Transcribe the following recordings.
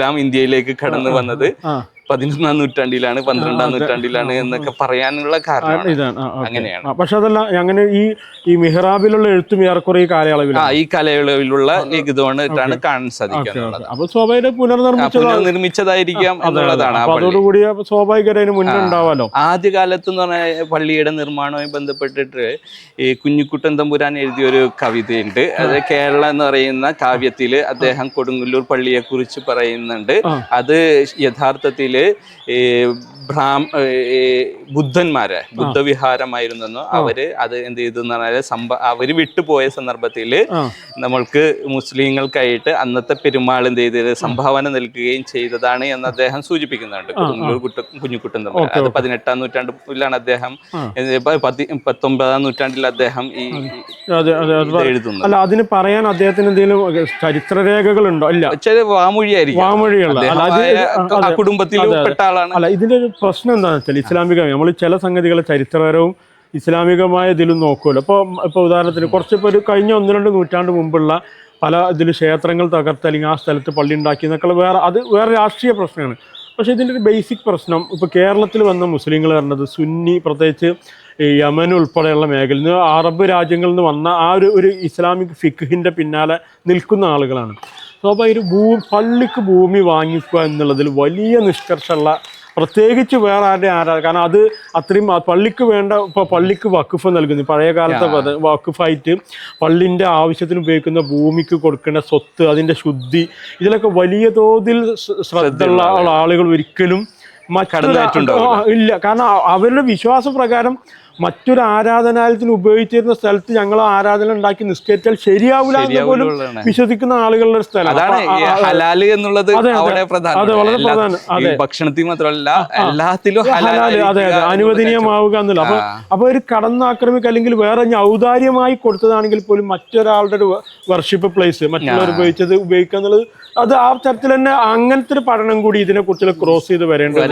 ഇസ്ലാം ഇന്ത്യയിലേക്ക് കടന്നു വന്നത്. പതിനൊന്നാം നൂറ്റാണ്ടിലാണ് പന്ത്രണ്ടാം നൂറ്റാണ്ടിലാണ് എന്നൊക്കെ പറയാനുള്ള കാരണം. അങ്ങനെയാണ്. പക്ഷെ അതല്ല അങ്ങനെ ഈ ഈ മിഹ്റാബിലുള്ള എഴുത്തും ഏറെക്കുറെ ഈ കാലയളവിൽ ആ ഈ കാലയളവിലുള്ള ലിഖിതമാണ് കാണാൻ സാധിക്കുന്നത് അപ്പൊ സ്വാഭാവിക പുനർനിർമ്മിച്ചത് പുനർനിർമ്മിച്ചതായിരിക്കാം എന്നുള്ളതാണ് അതോടുകൂടി അപ്പൊ സ്വാഭാവികമായിട്ട് അതിന് മുന്നേ ഉണ്ടാവാലോ? ആദ്യകാലത്ത് എന്ന് പറഞ്ഞാൽ പള്ളിയുടെ നിർമ്മാണവുമായി ബന്ധപ്പെട്ടിട്ട് ഈ കുഞ്ഞിക്കുട്ടൻ തമ്പുരാൻ എഴുതിയ ഒരു കവിതയുണ്ട്. അത് കേരള എന്ന് പറയുന്ന കാവ്യത്തിൽ അദ്ദേഹം കൊടുങ്ങല്ലൂർ പള്ളിയെ കുറിച്ച് പറയുന്നുണ്ട് അത് യഥാർത്ഥത്തിൽ ഈ ബ്രാഹ്മ ബുദ്ധന്മാരെ ബുദ്ധവിഹാരമായിരുന്നെന്നോ അവർ അത് എന്ത് ചെയ്തു എന്ന് പറഞ്ഞാൽ സംഭ അവർ വിട്ടുപോയ സന്ദർഭത്തിൽ നമ്മൾക്ക് മുസ്ലിങ്ങൾക്കായിട്ട് അന്നത്തെ പെരുമാൾ എന്ത് ചെയ്തത്? സംഭാവന നൽകുകയും ചെയ്തതാണ് എന്ന് അദ്ദേഹം സൂചിപ്പിക്കുന്നുണ്ട്. കുഞ്ഞുകുട്ടൻ തമ്മിൽ അത് പതിനെട്ടാം നൂറ്റാണ്ടിലാണ് അദ്ദേഹം പത്തൊമ്പതാം നൂറ്റാണ്ടിൽ അദ്ദേഹം ഈ എഴുതുന്നു. അല്ല അതിന് പറയാൻ അദ്ദേഹത്തിന് എന്തെങ്കിലും ചരിത്രരേഖകൾ ഉണ്ടോ ഇല്ല വാമൊഴിയായിരിക്കും. വാമൊഴിയുള്ള. കുടുംബത്തിൽ ആളാണ്. അല്ല ഇതിന്റെ ഒരു പ്രശ്നം എന്താണെന്ന് വെച്ചാൽ ഇസ്ലാമിക നമ്മൾ ചില സംഗതികളെ ചരിത്രപരവും ഇസ്ലാമികമായ ഇതിലും നോക്കുമല്ലോ. അപ്പോൾ ഇപ്പോൾ ഉദാഹരണത്തിന് കുറച്ച് ഇപ്പോൾ ഒരു കഴിഞ്ഞ ഒന്ന് രണ്ട് നൂറ്റാണ്ട് മുമ്പുള്ള പല ഇതിൽ ക്ഷേത്രങ്ങൾ തകർത്ത് അല്ലെങ്കിൽ ആ സ്ഥലത്ത് പള്ളി ഉണ്ടാക്കി എന്നൊക്കെ വേറെ അത് വേറെ രാഷ്ട്രീയ പ്രശ്നമാണ് പക്ഷേ ഇതിന്റെ ഒരു ബേസിക് പ്രശ്നം ഇപ്പോൾ കേരളത്തിൽ വന്ന മുസ്ലിങ്ങൾ പറഞ്ഞത് സുന്നി പ്രത്യേകിച്ച് ഈ യമൻ ഉൾപ്പെടെയുള്ള മേഖലയിൽ നിന്ന് അറബ് രാജ്യങ്ങളിൽ നിന്ന് വന്ന ആ ഒരു ഒരു ഇസ്ലാമിക് ഫിഖിന്റെ പിന്നാലെ നിൽക്കുന്ന ആളുകളാണ്. സ്വാഭാവിക ഭൂ പള്ളിക്ക് ഭൂമി വാങ്ങിക്കുക എന്നുള്ളതിൽ വലിയ നിഷ്കർഷമുള്ള പ്രത്യേകിച്ച് വേറെ ആരുടെ ആരാ കാരണം അത് അത്രയും പള്ളിക്ക് വേണ്ട ഇപ്പോൾ പള്ളിക്ക് വക്കുഫ് നൽകുന്നു. പഴയ കാലത്തെ വക്കുഫായിട്ട് പള്ളിന്റെ ആവശ്യത്തിന് ഉപയോഗിക്കുന്ന ഭൂമിക്ക് കൊടുക്കേണ്ട സ്വത്ത് അതിന്റെ ശുദ്ധി ഇതിലൊക്കെ വലിയ തോതിൽ ശ്ര- ശ്രദ്ധയുള്ള ആളുകൾ ഒരിക്കലും മറ്റൊരു. ഇല്ല. കാരണം അവരുടെ അവരുടെ വിശ്വാസപ്രകാരം മറ്റൊരു ആരാധനാലയത്തിന് ഉപയോഗിച്ചിരുന്ന സ്ഥലത്ത് ഞങ്ങൾ ആരാധന ഉണ്ടാക്കി നിസ്കരിച്ചാൽ ശരിയാവില്ല എന്ന് പോലും വിശ്വസിക്കുന്ന ആളുകളുടെ ഒരു സ്ഥലം. ഹലാൽ എന്നുള്ളത് അതെ, വളരെ പ്രധാനം. ഭക്ഷണത്തിൽ മാത്രമല്ല എല്ലാത്തിലും ഹലാൽ അതെ അതെ. അനുവദനീയമാവുക എന്നുള്ള അപ്പൊ അപ്പൊ ഒരു കടന്നാക്രമിക്ക് അല്ലെങ്കിൽ വേറെ ഔദാര്യമായി കൊടുത്തതാണെങ്കിൽ പോലും മറ്റൊരാളുടെ ഒരു വർഷിപ്പ് പ്ലേസ് മറ്റുള്ളവർ ഉപയോഗിച്ചത് ഉപയോഗിക്കുക എന്നുള്ളത് അത് ആ തരത്തിൽ തന്നെ അങ്ങനത്തെ ഒരു പഠനം കൂടി ഇതിനെ കുറിച്ച് ക്രോസ് ചെയ്ത് വരേണ്ടത്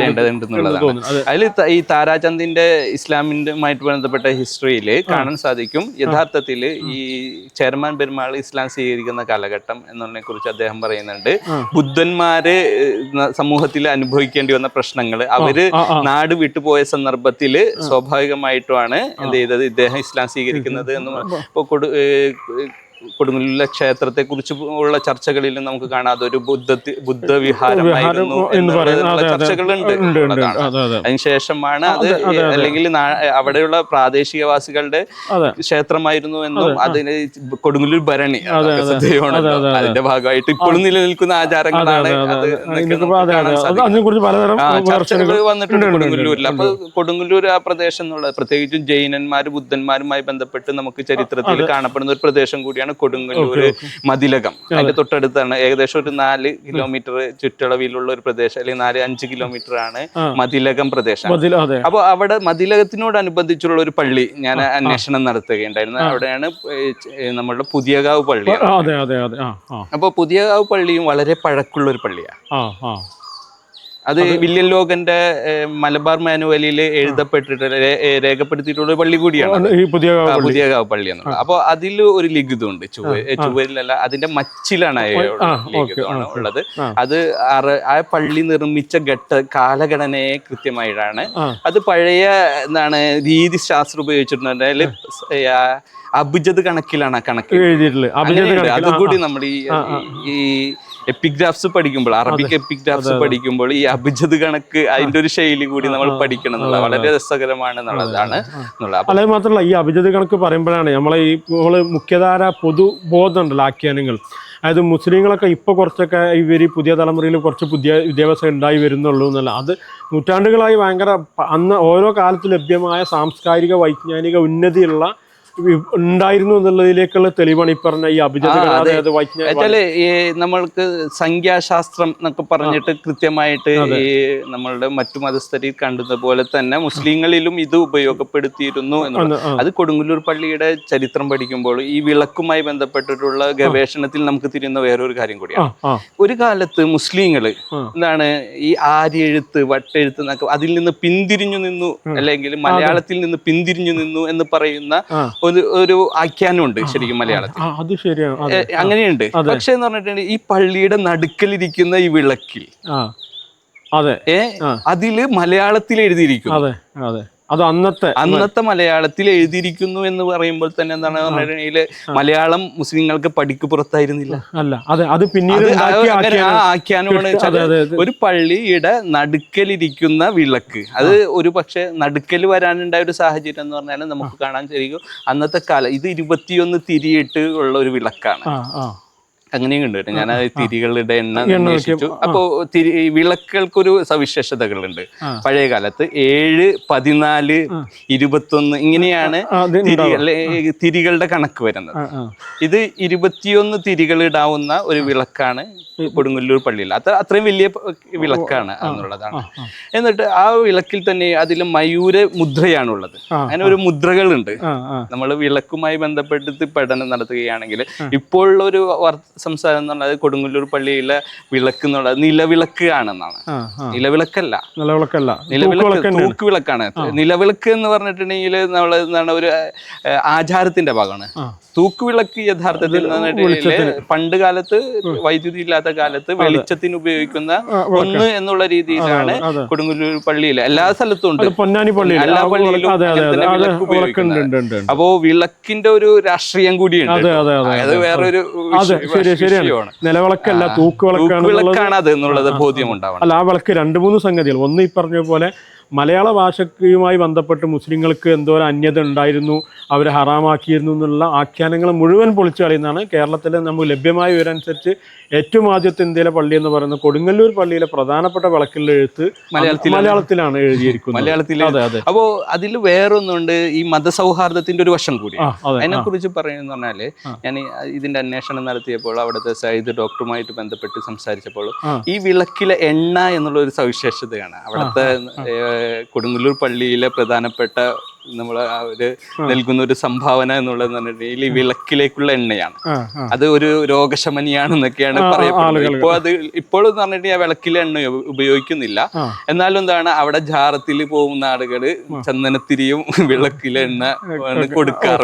അതിൽ ഈ താരാചന്ദിന്റെ ഇസ്ലാമിന്റെയുമായിട്ട് ബന്ധപ്പെട്ട ഹിസ്റ്ററിയിൽ കാണാൻ സാധിക്കും. യഥാർത്ഥത്തിൽ ഈ ചെയർമാൻ പെരുമാൾ ഇസ്ലാം സ്വീകരിക്കുന്ന കാലഘട്ടം എന്നതിനെ കുറിച്ച് അദ്ദേഹം പറയുന്നുണ്ട്. ബുദ്ധന്മാര് സമൂഹത്തിൽ അനുഭവിക്കേണ്ടി വന്ന പ്രശ്നങ്ങൾ അവർ. നാട് വിട്ടുപോയ സന്ദർഭത്തിൽ സ്വാഭാവികമായിട്ടുമാണ് എന്ത് ചെയ്തത്? ഇദ്ദേഹം ഇസ്ലാം സ്വീകരിക്കുന്നത് എന്ന് ഇപ്പൊ കൊടു കൊടുങ്ങല്ലൂരിലെ ക്ഷേത്രത്തെ കുറിച്ച് ഉള്ള ചർച്ചകളിലും നമുക്ക് കാണാം ഒരു ബുദ്ധ ബുദ്ധവിഹാരമായിരുന്നു ചർച്ചകളുണ്ട് അതിനുശേഷമാണ് അത്. അല്ലെങ്കിൽ അവിടെയുള്ള പ്രാദേശികവാസികളുടെ ക്ഷേത്രമായിരുന്നു എന്നും അതിന് കൊടുങ്ങല്ലൂർ ഭരണി അതെ, അതെ, അതെ, അതെ. അതിന്റെ ഭാഗമായിട്ട് ഇപ്പോഴും നിലനിൽക്കുന്ന ആചാരങ്ങളാണ് അത് എന്നൊക്കെ ഇതിനൊക്കെ നമുക്ക് അതെ കാണാൻ അതെ. അത് സാധിക്കും. അതിനെ കുറിച്ച് പലതരം ചർച്ചകൾ വന്നിട്ടുണ്ട് കൊടുങ്ങല്ലൂരിൽ. അപ്പൊ കൊടുങ്ങല്ലൂർ ആ പ്രദേശം എന്നുള്ളത് പ്രത്യേകിച്ചും ജൈനന്മാര് ബുദ്ധന്മാരുമായി ബന്ധപ്പെട്ട് നമുക്ക് ചരിത്രത്തിൽ കാണപ്പെടുന്ന ഒരു പ്രദേശം കൂടിയാണ് കൊടുങ്ങല്ലൂർ മതിലകം. അതിന്റെ തൊട്ടടുത്താണ്. ഏകദേശം ഒരു നാല് കിലോമീറ്റർ ചുറ്റളവിലുള്ള ഒരു പ്രദേശം അല്ലെങ്കിൽ നാല് അഞ്ച് കിലോമീറ്റർ ആണ്. മതിലകം പ്രദേശം. അപ്പോൾ അവിടെ മതിലകത്തിനോടനുബന്ധിച്ചുള്ള ഒരു പള്ളി ഞാൻ അന്വേഷണം നടത്തുകയുണ്ടായിരുന്നു. അവിടെയാണ് നമ്മളുടെ പുതിയകാവ് പള്ളി അപ്പോൾ പുതിയകാവ് പള്ളിയും വളരെ പഴക്കുള്ള ഒരു പള്ളിയാണ്. അത് വില്യം ലോകന്റെ മലബാർ മാനുവലിൽ എഴുതപ്പെട്ടിട്ടുള്ള രേഖപ്പെടുത്തിയിട്ടുള്ള ഒരു പള്ളി കൂടിയാണ് ഈ പുതിയ കാവ് പള്ളി എന്നുള്ളത് അപ്പൊ അതിൽ ഒരു ലിഖിതമുണ്ട്. ചുവ ചുവരിലല്ല അതിന്റെ മച്ചിലാണ് ലിഖിതമാണ് ഉള്ളത്. അത് ആ പള്ളി നിർമ്മിച്ച ഘട്ട കാലഘടനയെ കൃത്യമായിട്ടാണ്. അത് പഴയ എന്താണ് രീതി ശാസ്ത്രം ഉപയോഗിച്ചിട്ടുണ്ടെങ്കിൽ അഭിജത് കണക്കിലാണ് കണക്ക്. എഴുതിയിട്ടുള്ളത്. അതുകൂടി നമ്മൾ ഈ ഈ എപ്പിഗ്രാഫ്സ് പഠിക്കുമ്പോൾ അറബിക് എപ്പിഗ്രാഫ്സ് പഠിക്കുമ്പോൾ ഈ അഭിജത് കണക്ക് അതിന്റെ ഒരു ശൈലി കൂടി നമ്മൾ പഠിക്കണം എന്നുള്ള വളരെ രസകരമാണ് എന്നുള്ളതാണ് അല്ല അത് മാത്രമല്ല ഈ അഭിജത് കണക്ക് പറയുമ്പോഴാണ് നമ്മളെ ഈ നമ്മൾ മുഖ്യധാര പൊതുബോധം ഉണ്ടല്ലോ ആഖ്യാനങ്ങൾ. അതായത് മുസ്ലിങ്ങളൊക്കെ ഇപ്പോൾ കുറച്ചൊക്കെ ഇവർ പുതിയ തലമുറയിൽ കുറച്ച് പുതിയ വിദ്യാഭ്യാസം ഉണ്ടായി വരുന്നുള്ളൂ എന്നല്ല. അത് നൂറ്റാണ്ടുകളായി ഭയങ്കര അന്ന് ഓരോ കാലത്ത് ലഭ്യമായ സാംസ്കാരിക വൈജ്ഞാനിക ഉന്നതിയുള്ള ഉണ്ടായിരുന്നു എന്നുള്ളതിലേക്കുള്ള തെളിവാണ് ഈ പറഞ്ഞ ഈ അഭിജത് ആ, കണ- അതായത് ഈ നമ്മൾക്ക് സംഖ്യാശാസ്ത്രം എന്നൊക്കെ പറഞ്ഞിട്ട് കൃത്യമായിട്ട് ഈ നമ്മളുടെ മറ്റു മതസ്ഥരിൽ കണ്ടത് പോലെ തന്നെ മുസ്ലിങ്ങളിലും ഇത് ഉപയോഗപ്പെടുത്തിയിരുന്നു എന്നുള്ളത്. അത് കൊടുങ്ങല്ലൂർ പള്ളിയുടെ ചരിത്രം പഠിക്കുമ്പോൾ ഈ വിളക്കുമായി ബന്ധപ്പെട്ടിട്ടുള്ള ഗവേഷണത്തിൽ നമുക്ക് തിരിയുന്ന വേറൊരു കാര്യം കൂടിയാണ്. ഒരു കാലത്ത് മുസ്ലിങ്ങൾ ആ. എന്താണ് ഈ ആര്യെഴുത്ത് വട്ടെഴുത്ത് എന്നൊക്കെ അതിൽ നിന്ന് പിന്തിരിഞ്ഞു നിന്നു അല്ലെങ്കിൽ മലയാളത്തിൽ നിന്ന് പിന്തിരിഞ്ഞു നിന്നു എന്ന് പറയുന്ന. ഒരു ഒരു ആഖ്യാനമുണ്ട് ശരിക്കും മലയാളത്തിൽ. അത് ശരിയാണ്. അങ്ങനെയുണ്ട്. പക്ഷെ എന്ന് പറഞ്ഞിട്ടുണ്ടെങ്കിൽ ഈ പള്ളിയുടെ നടുക്കലിരിക്കുന്ന ഈ വിളക്കിൽ അതെ. അതിൽ മലയാളത്തിൽ എഴുതിയിരിക്കും അതെ അതെ. അത് അന്നത്തെ അന്നത്തെ മലയാളത്തിൽ എഴുതിയിരിക്കുന്നു എന്ന് പറയുമ്പോൾ തന്നെ എന്താണ് പറഞ്ഞിട്ടുണ്ടെങ്കിൽ മലയാളം മുസ്ലിങ്ങൾക്ക് പഠിക്കു പുറത്തായിരുന്നില്ല. അല്ല. അതെ അത് പിന്നീട്. ആഖ്യാനമാണ് ഒരു പള്ളിയുടെ നടുക്കലിരിക്കുന്ന വിളക്ക്. അത് ഒരു പക്ഷെ നടുക്കൽ വരാനുണ്ടായ ഒരു സാഹചര്യം എന്ന് പറഞ്ഞാൽ നമുക്ക് കാണാൻ കഴിയും അന്നത്തെ കാലം ഇത് ഇരുപത്തിയൊന്ന് തിരിയിട്ട് ഉള്ള ഒരു വിളക്കാണ്. അങ്ങനെയും കേട്ടോ. ഞാൻ തിരികളുടെ എണ്ണം അന്വേഷിച്ചു. അപ്പോ തിരി വിളക്കുകൾക്കൊരു സവിശേഷതകളുണ്ട്. പഴയ കാലത്ത് ഏഴ് പതിനാല് ഇരുപത്തൊന്ന് ഇങ്ങനെയാണ് തിരികളുടെ കണക്ക് വരുന്നത്. ഇത് ഇരുപത്തിയൊന്ന് തിരികൾ ഇടാവുന്ന ഒരു വിളക്കാണ് കൊടുങ്ങല്ലൂർ പള്ളിയിൽ. അത്ര അത്രയും വലിയ വിളക്കാണ് എന്നുള്ളതാണ്. എന്നിട്ട് ആ വിളക്കിൽ തന്നെ അതിൽ മയൂര മുദ്രയാണുള്ളത്. ഉള്ളത് അങ്ങനെ ഒരു മുദ്രകളുണ്ട്. നമ്മൾ വിളക്കുമായി ബന്ധപ്പെട്ട് പഠനം നടത്തുകയാണെങ്കിൽ ഇപ്പോഴുള്ള ഒരു സംസാരം എന്ന് പറഞ്ഞാൽ കൊടുങ്ങല്ലൂർ പള്ളിയിലെ വിളക്ക് എന്നുള്ളത് നിലവിളക്ക് ആണെന്നാണ് നിലവിളക്കല്ല. നിലവിളക്കല്ല. നിലവിളക്ക് തൂക്കുവിളക്കാണ്. നിലവിളക്ക് എന്ന് പറഞ്ഞിട്ടുണ്ടെങ്കിൽ നമ്മൾ എന്താണ് ഒരു ആചാരത്തിന്റെ ഭാഗമാണ്. തൂക്കുവിളക്ക് യഥാർത്ഥത്തിൽ പണ്ട് കാലത്ത് വൈദ്യുതി ഇല്ലാത്ത കാലത്ത് വെളിച്ചത്തിന് ഉപയോഗിക്കുന്ന ഒന്ന് എന്നുള്ള രീതിയിലാണ്. കൊടുങ്ങല്ലൂർ പള്ളിയിൽ എല്ലാ സ്ഥലത്തും ഉണ്ട്. പൊന്നാനി പള്ളിയിൽ എല്ലാ പള്ളിയിലും. അപ്പോ വിളക്കിന്റെ ഒരു രാഷ്ട്രീയം കൂടിയുണ്ട്. അതെ വേറൊരു ശരിയാണ്. നിലവിളക്കല്ല തൂക്കുവിളക്കാണ് വിളക്കാണ് അത് എന്നുള്ളത് ബോധ്യം ഉണ്ടാവണം. അല്ല ആ വിളക്ക് രണ്ട് മൂന്ന് സംഗതികൾ. ഒന്ന് ഈ പറഞ്ഞ പോലെ മലയാള ഭാഷയുമായി ബന്ധപ്പെട്ട് മുസ്ലിങ്ങൾക്ക് എന്തോ ഒരു അന്യത ഉണ്ടായിരുന്നു അവർ ഹറാമാക്കിയിരുന്നു എന്നുള്ള ആഖ്യാനങ്ങൾ മുഴുവൻ പൊളിച്ചു കളയുന്നതാണ്. കേരളത്തിൽ നമുക്ക് ലഭ്യമായ വിവരമനുസരിച്ച് ഏറ്റവും ആദ്യത്തെ ഇന്ത്യയിലെ പള്ളി എന്ന് പറയുന്നത് കൊടുങ്ങല്ലൂർ പള്ളിയിലെ പ്രധാനപ്പെട്ട വിളക്കിലെ എഴുത്ത് മലയാളത്തിലാണ്. എഴുതിയിരിക്കുന്നത്. മലയാളത്തിൽ അതെ അതെ. അപ്പോ അതിൽ വേറൊന്നുണ്ട് ഈ മതസൗഹാർദ്ദത്തിന്റെ ഒരു വശം കൂടി. അതിനെക്കുറിച്ച് അതെ അതിനെ കുറിച്ച് പറയുന്നത് പറഞ്ഞാൽ ഞാൻ ഇതിന്റെ അന്വേഷണം നടത്തിയപ്പോൾ അവിടുത്തെ സൈദ് ഡോക്ടറുമായിട്ട് ബന്ധപ്പെട്ട് സംസാരിച്ചപ്പോൾ ഈ വിളക്കിലെ എണ്ണ എന്നുള്ള ഒരു സവിശേഷതയാണ് അവിടുത്തെ കൊടുങ്ങല്ലൂർ പള്ളിയിലെ പ്രധാനപ്പെട്ട നമ്മൾ അവർ നൽകുന്ന ഒരു സംഭാവന എന്നുള്ളത് പറഞ്ഞിട്ടുണ്ടെങ്കിൽ ഈ വിളക്കിലേക്കുള്ള എണ്ണയാണ്. അത് ഒരു രോഗശമനിയാണെന്നൊക്കെയാണ് എന്നൊക്കെയാണ് പറയപ്പെടുന്നത്. ആളുകൾ. ഇപ്പോൾ അത് ഇപ്പോൾ എന്ന് പറഞ്ഞിട്ട് ആ വിളക്കിലെ എണ്ണ ഉപയോഗിക്കുന്നില്ല. എന്നാലും എന്താണ് അവിടെ ജാറത്തിൽ പോകുന്ന ആളുകൾ ചന്ദനത്തിരിയും വിളക്കിലെ എണ്ണ ആണ് കൊടുക്കാറ്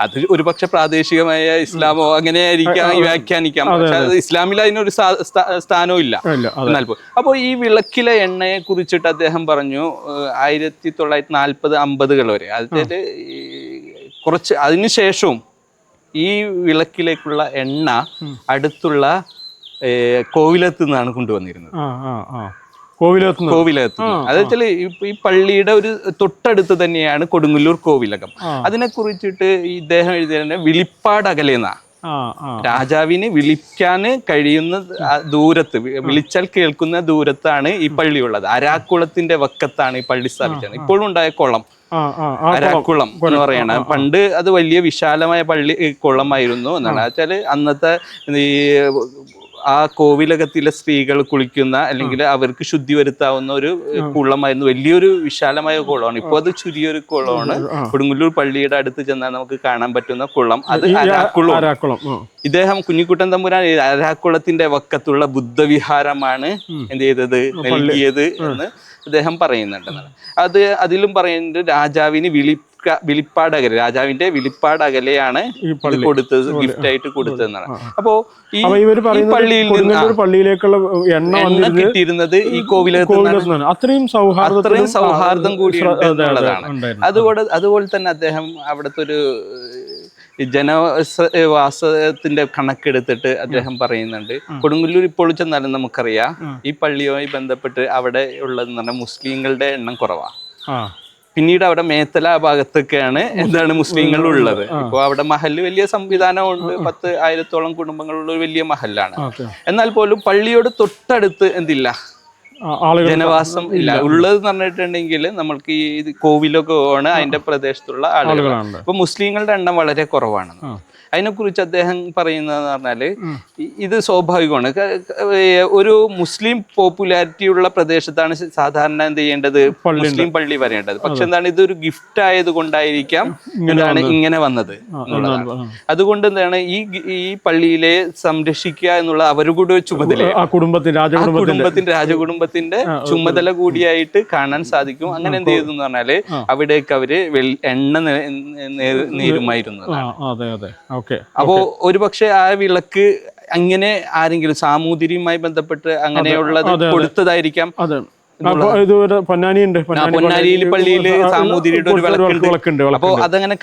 അത് ഒരു പക്ഷെ പ്രാദേശികമായ ഇസ്ലാമോ അങ്ങനെ ആയിരിക്കാം വ്യാഖ്യാനിക്കാം. പക്ഷെ ഇസ്ലാമിൽ അതിനൊരു സ്ഥാ- സ്ഥാ- സ്ഥാനവും ഇല്ല. ഇല്ല എന്നാൽ അപ്പോൾ ഈ വിളക്കിലെ എണ്ണയെ കുറിച്ചിട്ട് അദ്ദേഹം പറഞ്ഞു ആയിരത്തി തൊള്ളായിരത്തി നാൽപ്പത് അമ്പതുകൾ വരെ. അതായത് കുറച്ച് അതിനുശേഷവും ഈ വിളക്കിലേക്കുള്ള എണ്ണ അടുത്തുള്ള കോവിലത്ത് നിന്നാണ് കൊണ്ടുവന്നിരുന്നത്. നിന്ന്. കോവിലകത്ത് നിന്ന്. ഈ പള്ളിയുടെ ഒരു തൊട്ടടുത്ത് തന്നെയാണ് കൊടുങ്ങല്ലൂർ കോവിലകം. അതിനെ കുറിച്ചിട്ട് ഇദ്ദേഹം എഴുതിയ വിളിപ്പാട് അകലെന്നാ രാജാവിന് വിളിക്കാൻ കഴിയുന്ന ദൂരത്ത് വിളിച്ചാൽ കേൾക്കുന്ന ദൂരത്താണ് ഈ പള്ളി ഉള്ളത് അരാക്കുളത്തിന്റെ വക്കത്താണ് ഈ പള്ളി സ്ഥാപിച്ചത്. ഇപ്പോഴും ഉണ്ടായ കുളം. അരാക്കുളം എന്ന് പറയണ. പണ്ട് അത് വലിയ വിശാലമായ പള്ളി കുളമായിരുന്നു എന്നാണ്. വെച്ചാൽ അന്നത്തെ ഈ ആ കോവിലകത്തിലെ സ്ത്രീകൾ കുളിക്കുന്ന അല്ലെങ്കിൽ അവർക്ക് ശുദ്ധി വരുത്താവുന്ന ഒരു കുളമായിരുന്നു. വലിയൊരു വിശാലമായ കുളമാണ്. ഇപ്പൊ അത് ചുരിയൊരു കുളമാണ്. കൊടുങ്ങല്ലൂർ പള്ളിയുടെ അടുത്ത് ചെന്നാൽ നമുക്ക് കാണാൻ പറ്റുന്ന കുളം. അത് അരാക്കുളം. ഇദ്ദേഹം കുഞ്ഞിക്കുട്ടൻ തമ്പുരാൻ അരാക്കുളത്തിന്റെ വക്കത്തുള്ള ബുദ്ധവിഹാരമാണ് എന്ത് ചെയ്തത്? നൽകിയത് എന്ന് അദ്ദേഹം പറയുന്നുണ്ടെന്നാണ് അത് അതിലും പറയുന്നുണ്ട് രാജാവിന് വിളിക്ക വിളിപ്പാടകല രാജാവിന്റെ വിളിപ്പാട് അകലെയാണ് കൊടുത്തത് ഗിഫ്റ്റ് ആയിട്ട് കൊടുത്തതെന്നാണ്. അപ്പോ ഈ പള്ളിയിൽ നിന്ന് പള്ളിയിലേക്കുള്ള എണ്ണ കിട്ടിയിരുന്നത് ഈ കോവിലകത്ത് അത്രയും സൗഹാർദ്ദം അത്രയും സൗഹാർദ്ദം കൂടി എന്നുള്ളതാണ്. അതുകൊണ്ട് അതുപോലെ അതുപോലെ തന്നെ അദ്ദേഹം അവിടുത്തെ ഒരു ജനവാസത്തിന്റെ കണക്കെടുത്തിട്ട് അദ്ദേഹം പറയുന്നുണ്ട്. കൊടുങ്ങല്ലൂർ ഇപ്പോൾ ചെന്നാലും നമുക്കറിയാം ഈ പള്ളിയുമായി ബന്ധപ്പെട്ട് അവിടെ ഉള്ളതെന്ന് പറഞ്ഞാൽ മുസ്ലിങ്ങളുടെ എണ്ണം കുറവാ. ആ. പിന്നീട് അവിടെ മേത്തല ഭാഗത്തൊക്കെയാണ് എന്താണ് മുസ്ലിങ്ങൾ ഉള്ളത് ഇപ്പോൾ അവിടെ മഹൽ വലിയ സംവിധാനമുണ്ട്. പത്ത് ആയിരത്തോളം കുടുംബങ്ങളുള്ള ഒരു വലിയ മഹലാണ് എന്നാൽ പോലും പള്ളിയോട് തൊട്ടടുത്ത് എന്തില്ല? ജനവാസം ഇല്ല. ഉള്ളത് പറഞ്ഞിട്ടുണ്ടെങ്കിൽ നമ്മൾക്ക് ഈ കോവിലൊക്കെ ആണ് അതിന്റെ പ്രദേശത്തുള്ള ആളുകൾ. ആളുകളാണ് ഇപ്പൊ മുസ്ലിങ്ങളുടെ എണ്ണം വളരെ കുറവാണ്. അതിനെക്കുറിച്ച് അദ്ദേഹം പറയുന്നതെന്ന് പറഞ്ഞാൽ ഇ- ഇത് സ്വാഭാവികമാണ്. ഒരു മുസ്ലിം പോപ്പുലാരിറ്റിയുള്ള പ്രദേശത്താണ് സാധാരണ എന്ത് ചെയ്യേണ്ടത്? മുസ്ലിം പള്ളി വരേണ്ടത്. പക്ഷെ എന്താണ് ഇതൊരു ഗിഫ്റ്റ് ആയത് കൊണ്ടായിരിക്കാം എന്താണ് ഇങ്ങനെ വന്നത്. അതുകൊണ്ട് എന്താണ് ഈ ഈ പള്ളിയിലെ സംരക്ഷിക്കുക എന്നുള്ള അവരുടെ ചുമതല. ആ കുടുംബത്തിന് ആ രാജകുടുംബത്തിന്റെ കുടുംബത്തിന്റെ രാജകുടുംബത്തിന്റെ ചുമതല കൂടിയായിട്ട് കാണാൻ സാധിക്കും. അങ്ങനെ എന്ത് ചെയ്തു പറഞ്ഞാൽ അവിടേക്ക് അവർ എണ്ണ നേരുമായിരുന്നു അതെ അതെ. അപ്പോ ഒരുപക്ഷെ ആ വിളക്ക് അങ്ങനെ ആരെങ്കിലും സാമൂതിരിയുമായി ബന്ധപ്പെട്ട് അങ്ങനെയുള്ളത് കൊടുത്തതായിരിക്കാം അതെ. അപ്പൊ ഇത് ഒരു പൊന്നാനി ഉണ്ട്. പൊന്നാനി സാമൂതിരിയുടെ ഒരു വിളക്കുണ്ട്. അപ്പോ അതങ്ങനെ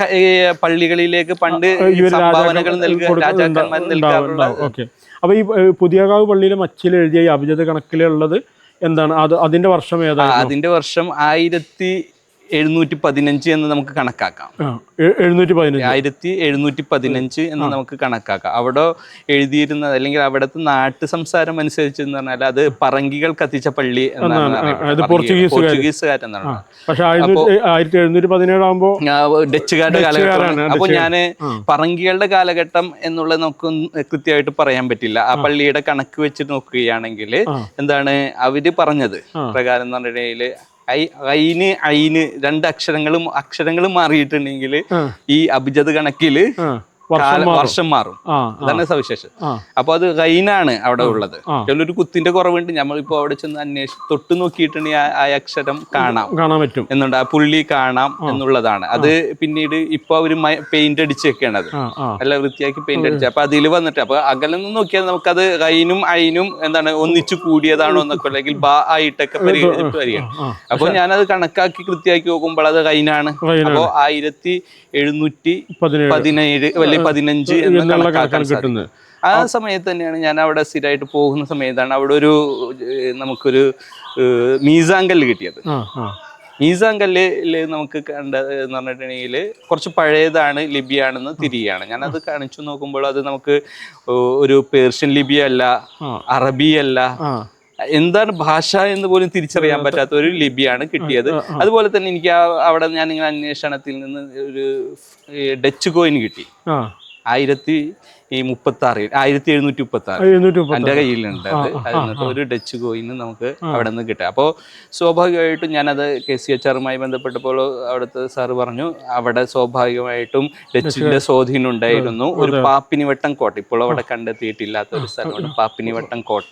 പള്ളികളിലേക്ക് പണ്ട് സംഭാവനകൾ നൽകുക രാജാക്കന്മാർ നൽകാറുള്ള ഓക്കെ. അപ്പൊ ഈ പുതിയകാവ് പള്ളിയിലെ മച്ചിൽ എഴുതിയ ഈ അഭിജത കണക്കിലുള്ളത് എന്താണ്? അത് അതിന്റെ വർഷം ഏതാണ് അതിന്റെ വർഷം ആയിരത്തി എഴുന്നൂറ്റി പതിനഞ്ച് എന്ന് നമുക്ക് കണക്കാക്കാം. എഴുന്നൂറ്റി പതിനഞ്ച് ആയിരത്തി എഴുന്നൂറ്റി പതിനഞ്ച് എന്ന് നമുക്ക് കണക്കാക്കാം. അവിടെ എഴുതിയിരുന്നത് അല്ലെങ്കിൽ അവിടുത്തെ നാട്ടു സംസാരം അനുസരിച്ച് എന്ന് പറഞ്ഞാൽ അത് പറങ്കികൾ കത്തിച്ച പള്ളി എന്നാണ്. പോർച്ചുഗീസുകാരെന്നാണ് ആ, ഡച്ചുകാരുടെ കാലഘട്ടമാണ് അപ്പോൾ. ഞാൻ പറങ്കികളുടെ കാലഘട്ടം എന്നുള്ളത് നമുക്ക് കൃത്യമായിട്ട് പറയാൻ പറ്റില്ല. ആ പള്ളിയുടെ കണക്ക് വെച്ച് നോക്കുകയാണെങ്കിൽ എന്താണ് അവർ പറഞ്ഞത്? പ്രകാരം എന്ന് പറഞ്ഞിട്ടുണ്ടെങ്കിൽ ഐന് ഐന് രണ്ട് അക്ഷരങ്ങളും അക്ഷരങ്ങളും മാറിയിട്ടുണ്ടെങ്കിൽ ഈ അഭിജത് കാല- വർഷം മാറും. അതാണ് സവിശേഷം. അപ്പൊ അത് റൈനാണ് അവിടെ ഉള്ളത്. ഒരു കുത്തിന്റെ കുറവുണ്ട്. നമ്മളിപ്പോ അവിടെ ചെന്ന് അന്വേഷിച്ച് തൊട്ട് നോക്കിയിട്ടുണ്ടെങ്കിൽ ആ- അക്ഷരം കാണാം. കാണാൻ പറ്റും. എന്നുണ്ട് ആ പുള്ളി കാണാം എന്നുള്ളതാണ്. അത് പിന്നീട് ഇപ്പൊ അവർ പെയിന്റ് അടിച്ചൊക്കെയാണ് അത്. നല്ല വൃത്തിയാക്കി പെയിന്റ് അടിച്ച. അപ്പൊ അതിൽ വന്നിട്ട് അപ്പൊ അകലെ നിന്ന് നോക്കിയാൽ അത് റൈനും അയിനും എന്താണ് ഒന്നിച്ചു കൂടിയതാണോ എന്നൊക്കെ അല്ലെങ്കിൽ ബാ ആയിട്ടൊക്കെ പരിഗണിച്ചിട്ട് വരികയാണ്. അപ്പൊ ഞാനത് കണക്കാക്കി കൃത്യമാക്കി നോക്കുമ്പോൾ അത് കൈനാണ് റൈനാണ്. അപ്പോ ആയിരത്തി എഴുന്നൂറ്റി പതിനേഴ്. അല്ലെങ്കിൽ പതിനഞ്ച് എന്നുള്ള കണക്കാണ് കിട്ടുന്നത്. ആ സമയത്ത് തന്നെയാണ് ഞാൻ അവിടെ സ്ഥിരമായിട്ട് പോകുന്ന സമയത്താണ് അവിടെ ഒരു നമുക്കൊരു മീസാങ്കല്ല് കിട്ടിയത്. മീസാങ്കല്ലിൽ നമുക്ക് കണ്ടത് എന്ന് പറഞ്ഞിട്ടുണ്ടെങ്കിൽ കുറച്ച് പഴയതാണ് ലിപിയാണെന്ന് തിരികെയാണ് ഞാനത് കാണിച്ചു നോക്കുമ്പോൾ അത് നമുക്ക് ഒരു പേർഷ്യൻ ലിപിയല്ല അറബിയല്ല എന്താണ് ഭാഷ എന്ന് പോലും തിരിച്ചറിയാൻ പറ്റാത്ത ഒരു ലിപിയാണ് കിട്ടിയത്. അതുപോലെ തന്നെ എനിക്ക് അവിടെ ഞാൻ ഇങ്ങനെ അന്വേഷണത്തിൽ നിന്ന് ഒരു ഡച്ച് കോയിൻ കിട്ടി. ആയിരത്തി ഈ മുപ്പത്തി ആറ് ആയിരത്തി എഴുന്നൂറ്റി മുപ്പത്തി ആറ് എന്റെ കയ്യിലുണ്ട് അത് അതിനകത്ത് ഒരു ഡച്ച് കോയിന് നമുക്ക് അവിടെ നിന്ന് കിട്ടുക അപ്പോൾ സ്വാഭാവികമായിട്ടും ഞാനത് കെ സി എച്ച് ആറുമായി ബന്ധപ്പെട്ടപ്പോൾ അവിടുത്തെ സാറ് പറഞ്ഞു അവിടെ സ്വാഭാവികമായിട്ടും ഡച്ചിന്റെ സ്വാധീനം ഉണ്ടായിരുന്നു. ഒരു പാപ്പിനിവട്ടം കോട്ട. ഇപ്പോൾ അവിടെ കണ്ടെത്തിയിട്ടില്ലാത്ത ഒരു സ്ഥലമാണ് പാപ്പിനിവട്ടം കോട്ട.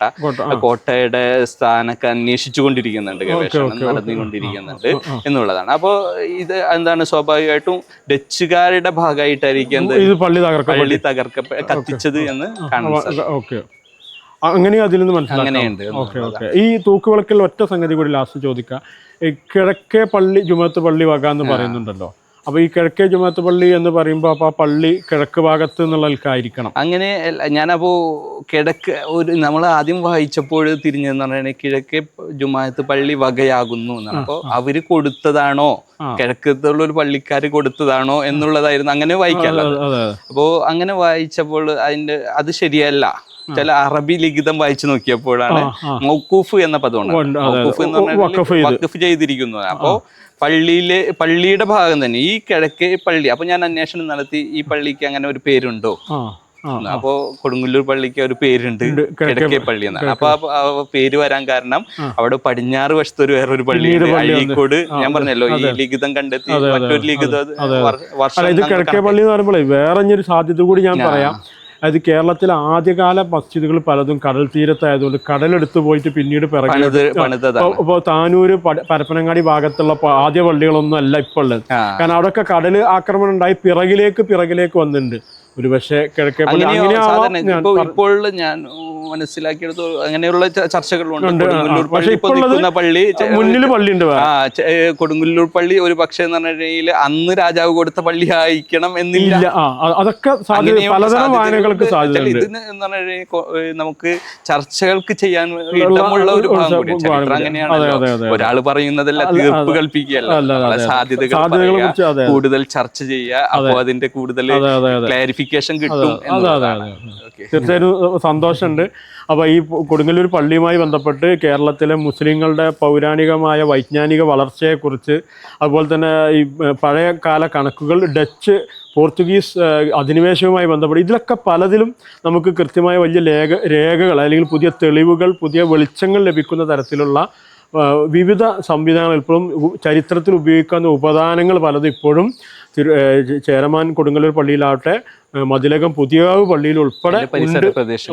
കോട്ടയുടെ സ്ഥാനമൊക്കെ അന്വേഷിച്ചു കൊണ്ടിരിക്കുന്നുണ്ട് ഗവേഷണം നടന്നുകൊണ്ടിരിക്കുന്നുണ്ട് എന്നുള്ളതാണ്. അപ്പോൾ ഇത് എന്താണ് സ്വാഭാവികമായിട്ടും ഡച്ചുകാരുടെ ഭാഗമായിട്ടായിരിക്കും പള്ളി തകർക്ക പള്ളി തകർക്ക കത്തിച്ചത് എന്ന് ഓക്കെ. അങ്ങനെ അതിൽ നിന്ന് മനസ്സിലാക്കാം അങ്ങനെയുണ്ട് ഓക്കെ ഓക്കെ. ഈ തൂക്കുവിളക്കിൽ ഒറ്റ സംഗതി കൂടി ലാസ്റ്റ് ചോദിക്കാം. കിഴക്കേ പള്ളി ജുമത്ത് പള്ളി വക എന്ന് പറയുന്നുണ്ടല്ലോ. അപ്പൊ ഈ കിഴക്കേ ജുമാത്ത് പള്ളി എന്ന് പറയുമ്പോൾ അപ്പൊ ആ പള്ളി കിഴക്ക് ഭാഗത്ത് എന്നുള്ളവർക്കായിരിക്കണം അങ്ങനെ ഞാനപ്പോ കിഴക്ക് ഒരു നമ്മൾ ആദ്യം വായിച്ചപ്പോൾ തിരിഞ്ഞെന്ന് പറഞ്ഞാൽ കിഴക്കേ ജുമാത്ത് പള്ളി വകയാകുന്നു എന്നാണ്. അപ്പോൾ അവർ കൊടുത്തതാണോ? കിഴക്കത്തുള്ള ഒരു പള്ളിക്കാര് കൊടുത്തതാണോ എന്നുള്ളതായിരുന്നു. അങ്ങനെ വായിക്കാമല്ലോ അതെ അതെ അപ്പോ അങ്ങനെ വായിച്ചപ്പോൾ അതിന്റെ അത് ശരിയല്ല. ചില അറബി ലിഖിതം വായിച്ചു നോക്കിയപ്പോഴാണ്. മൗക്കൂഫ് എന്ന പദമാണ്. മൗക്കൂഫ് എന്ന് പറഞ്ഞാൽ ചെയ്ത്. വഖഫ് ചെയ്തിരിക്കുന്നു. അപ്പോ പള്ളിയിലെ പള്ളിയുടെ ഭാഗം തന്നെ ഈ കിഴക്കേ പള്ളി. അപ്പൊ ഞാൻ അന്വേഷണം നടത്തി ഈ പള്ളിക്ക് അങ്ങനെ ഒരു പേരുണ്ടോ? അപ്പൊ കൊടുങ്ങല്ലൂർ പള്ളിക്ക് ഒരു പേരുണ്ട് കിഴക്കേ പള്ളി എന്നാണ് അപ്പൊ ആ- പേര് വരാൻ കാരണം അവിടെ പടിഞ്ഞാറ് വശത്ത് ഒരു വേറൊരു പള്ളി അഴീക്കോട്. ഞാൻ പറഞ്ഞല്ലോ ഈ ലിഖിതം കണ്ടെത്തി മറ്റൊരു ലിഖിതം വർഷം കിഴക്കേ പള്ളി എന്ന് പറയുമ്പോഴേ വേറെ സാധ്യത കൂടി ഞാൻ പറയാം. അത് കേരളത്തിലെ ആദ്യകാല മസ്ജിദുകൾ പലതും കടൽ തീരത്തായതുകൊണ്ട് കടലെടുത്ത് പോയിട്ട് പിന്നീട് ഇപ്പോൾ താനൂര് പരപ്പനങ്ങാടി ഭാഗത്തുള്ള ആദ്യ പള്ളികളൊന്നും അല്ല ഇപ്പോൾ ഉള്ളത്. കാരണം അവിടെയൊക്കെ കടൽ ആക്രമണം ഉണ്ടായി പിറകിലേക്ക് പിറകിലേക്ക് വന്നിട്ടുണ്ട്. ഒരു പക്ഷേ കിഴക്കേ ഇപ്പൊ ഇപ്പോൾ ഞാൻ മനസ്സിലാക്കിയെടുത്തു. അങ്ങനെയുള്ള ചർച്ചകളുണ്ട്. പക്ഷെ പള്ളി മുന്നിൽ ഇപ്പോൾ ഉള്ളത് നിൽക്കുന്ന പള്ളി ഉണ്ട് മുന്നിൽ പള്ളിയുണ്ട് കൊടുങ്ങല്ലൂർ പള്ളി ഒരു പക്ഷേ എന്ന് പറഞ്ഞിട്ടുണ്ടെങ്കിൽ അന്ന് രാജാവ് കൊടുത്ത പള്ളി ആയിരിക്കണം എന്നില്ല അതൊക്കെ പലതരം. വായനകൾക്ക് ഇതിന് എന്ന് ഏ, നമുക്ക് ചർച്ചകൾക്ക് ചെയ്യാൻ ഇടമുള്ള ഒരു ഭാഗം കൂടി ചരിത്രം അതെ. ഒരാൾ പറയുന്നതല്ല തീർപ്പ് കൽപ്പിക്കുകയല്ല. സാധ്യതകൾ. കൂടുതൽ ചർച്ച ചെയ്യുക അപ്പോൾ അതിന്റെ കൂടുതൽ ക്ലാരിഫിക്കേഷൻ കിട്ടും എന്നുള്ളതാണ്. തീർച്ചയായും സന്തോഷമുണ്ട്. അപ്പോൾ ഈ കൊടുങ്ങല്ലൂർ പള്ളിയുമായി ബന്ധപ്പെട്ട് കേരളത്തിലെ മുസ്ലിങ്ങളുടെ പൗരാണികമായ വൈജ്ഞാനിക വളർച്ചയെക്കുറിച്ച് അതുപോലെ തന്നെ ഈ പഴയ കാല കണക്കുകൾ ഡച്ച് പോർച്ചുഗീസ് അധിനിവേശവുമായി ബന്ധപ്പെട്ട് ഇതിലൊക്കെ പലതിലും നമുക്ക് കൃത്യമായ വലിയ ലേഖ രേഖകൾ അല്ലെങ്കിൽ പുതിയ തെളിവുകൾ പുതിയ വെളിച്ചങ്ങൾ ലഭിക്കുന്ന തരത്തിലുള്ള വിവിധ സംവിധാനങ്ങൾ ഇപ്പോഴും ചരിത്രത്തിൽ ഉപയോഗിക്കാവുന്ന ഉപദാനങ്ങൾ പലതും ഇപ്പോഴും ചേരമാൻ കൊടുങ്ങല്ലൂർ പള്ളിയിലാവട്ടെ മതിലകം പുതിയാവ് പള്ളിയിൽ ഉൾപ്പെടെ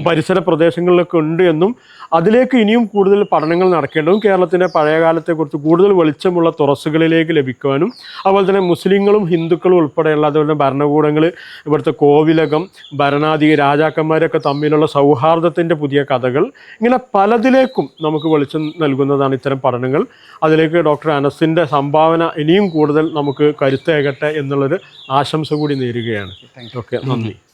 പരിസര പ്രദേശങ്ങളിലൊക്കെ ഉണ്ട് എന്നും അതിലേക്ക് ഇനിയും കൂടുതൽ പഠനങ്ങൾ നടക്കേണ്ടതും കേരളത്തിന്റെ പഴയകാലത്തെക്കുറിച്ച് കൂടുതൽ വെളിച്ചമുള്ള തുറസ്സുകളിലേക്ക് ലഭിക്കുവാനും അതുപോലെ തന്നെ മുസ്ലിങ്ങളും ഹിന്ദുക്കളും ഉൾപ്പെടെയുള്ള അതുപോലെ ഭരണകൂടങ്ങൾ ഇവിടുത്തെ കോവിലകം ഭരണാധിക രാജാക്കന്മാരൊക്കെ തമ്മിലുള്ള സൗഹാർദ്ദത്തിന്റെ പുതിയ കഥകൾ ഇങ്ങനെ പലതിലേക്കും നമുക്ക് വെളിച്ചം നൽകുന്നതാണ് ഇത്തരം പഠനങ്ങൾ. അതിലേക്ക് ഡോക്ടർ അനസിന്റെ സംഭാവന ഇനിയും കൂടുതൽ നമുക്ക് കരുത്തേകട്ടെ എന്നുള്ളൊരു ആശംസ കൂടി നേരുകയാണ്. ഓക്കെ. Mm-hmm. only.